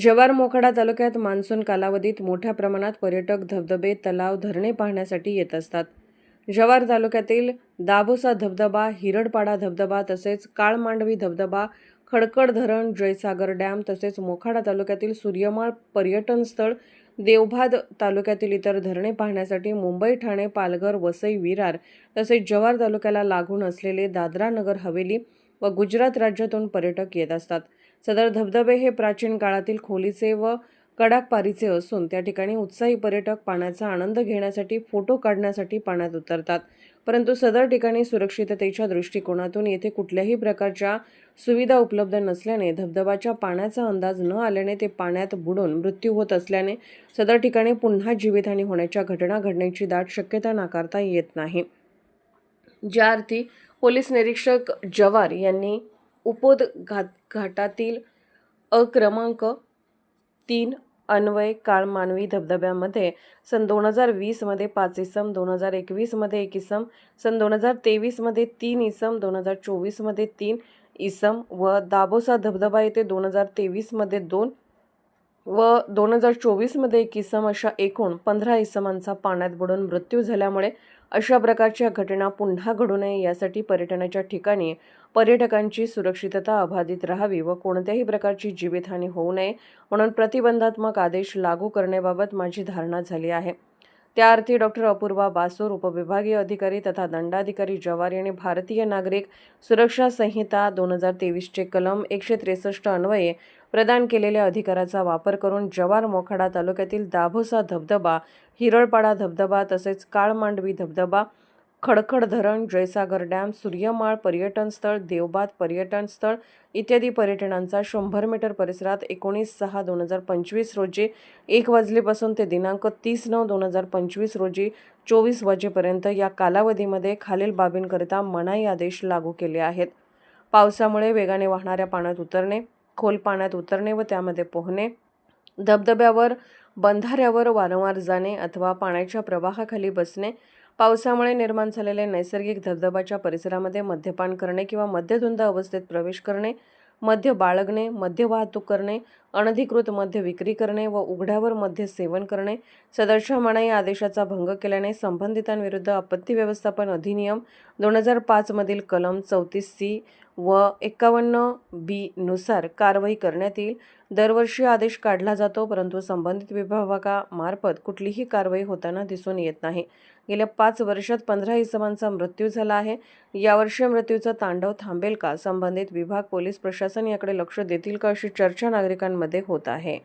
जव्हार मोखाडा तालुक्यात मान्सून कालावधीत मोठ्या प्रमाणात पर्यटक धबधबे तलाव धरणे पाहण्यासाठी येत असतात. जव्हार तालुक्यातील दाभोसा धबधबा हिरडपाडा धबधबा तसेच काळमांडवी धबधबा खडकड धरण जयसागर डॅम तसेच मोखाडा तालुक्यातील सूर्यमाळ पर्यटन स्थळ देवभाद तालुक्यातील इतर धरणे पाहण्यासाठी मुंबई ठाणे पालघर वसई विरार तसेच जव्हार तालुक्याला लागून असलेले दादरा नगर हवेली व गुजरात राज्यातून पर्यटक येत असतात. सदर धबधबे हे प्राचीन काळातील खोलीचे व कडाकपारीचे असून त्या ठिकाणी उत्साही पर्यटक पाण्याचा आनंद घेण्यासाठी फोटो काढण्यासाठी पाण्यात उतरतात. परंतु सदर ठिकाणी सुरक्षिततेच्या दृष्टिकोनातून येथे कुठल्याही प्रकारच्या सुविधा उपलब्ध नसल्याने धबधबाच्या पाण्याचा अंदाज न आल्याने ते पाण्यात बुडून मृत्यू होत असल्याने सदर ठिकाणी पुन्हा जीवितहानी होण्याच्या घटना घडण्याची दाट शक्यता नाकारता येत नाही. ज्या अर्थी पोलीस निरीक्षक जवार यांनी उपोद घात घाटातील अक्रमांक तीन अन्वय काळ मानवी धबधब्यामध्ये सन दोन हजार वीसमध्ये पाच इसम दोन हजार एकवीसमध्ये एक इसम सन दोन हजार तेवीसमध्ये तीन इसम दोन हजार चोवीसमध्ये तीन इसम व दाबोसा धबधबा येथे दोन हजार तेवीसमध्ये दोन व दोन हजार चोवीसमध्ये एक इसम अशा एकूण पंधरा इसमांचा पाण्यात बुडून मृत्यू झाल्यामुळे अशा प्रकारच्या घटना पुन्हा घडू नये यासाठी पर्यटनाच्या ठिकाणी पर्यटकांची सुरक्षितता अबाधित राहावी व कोणत्याही प्रकारची जीवितहानी होऊ नये म्हणून प्रतिबंधात्मक आदेश लागू करण्याबाबत माझी धारणा झाली आहे. त्या अर्थी डॉक्टर अपूर्वा बासूर उपविभागीय अधिकारी तथा दंडाधिकारी जवार यांनी भारतीय नागरिक सुरक्षा संहिता दोन हजार तेवीसचे कलम एकशे त्रेसष्ट अन्वये प्रदान केलेल्या अधिकाराचा वापर करून जवार मोखाडा तालुक्यातील दाभोसा धबधबा हिरळपाडा धबधबा तसेच काळमांडवी धबधबा खडखड धरण जयसागर डॅम सूर्यमाळ पर्यटन स्थळ देवबाद पर्यटन स्थळ इत्यादी पर्यटनांचा शंभर मीटर परिसरात एकोणीस सहा दोन हजार पंचवीस रोजी एक वाजलेपासून ते दिनांक तीस नऊ दोन हजार पंचवीस रोजी चोवीस वाजेपर्यंत या कालावधीमध्ये खालील बाबींकरिता मनाई आदेश लागू केले आहेत. पावसामुळे वेगाने वाहणाऱ्या पाण्यात उतरणे खोल पाण्यात उतरणे व त्यामध्ये पोहणे धबधब्यावर बंधाऱ्यावर वारंवार जाणे अथवा पाण्याच्या प्रवाहाखाली बसणे पावसामुळे निर्माण झालेल्या नैसर्गिक धबधबाच्या परिसरामध्ये मद्यपान करणे किंवा मद्यधुंद अवस्थेत प्रवेश करणे मद्य बाळगणे मद्य वाहतूक करणे अनधिकृत मद्य विक्री करणे व उघड्यावर मद्य सेवन करणे. सदरच्या या आदेशाचा भंग केल्याने संबंधितांविरुद्ध आपत्ती व्यवस्थापन अधिनियम दोन हजार पाचमधील कलम चौतीस सी व एकावन्न बी नुसार कारवाई करण्यात येईल. दरवर्षी आदेश काढला जातो परंतु संबंधित विभागामार्फत कुठलीही कारवाई होताना दिसून येत नाही. गेल्या पाच वर्षात पंधरा इसमांचा मृत्यू झाला आहे. यावर्षी मृत्यूचा तांडव थांबेल का? संबंधित विभाग पोलीस प्रशासन याकडे लक्ष देतील का? अशी चर्चा नागरिकांमध्ये मध्ये होत आहे.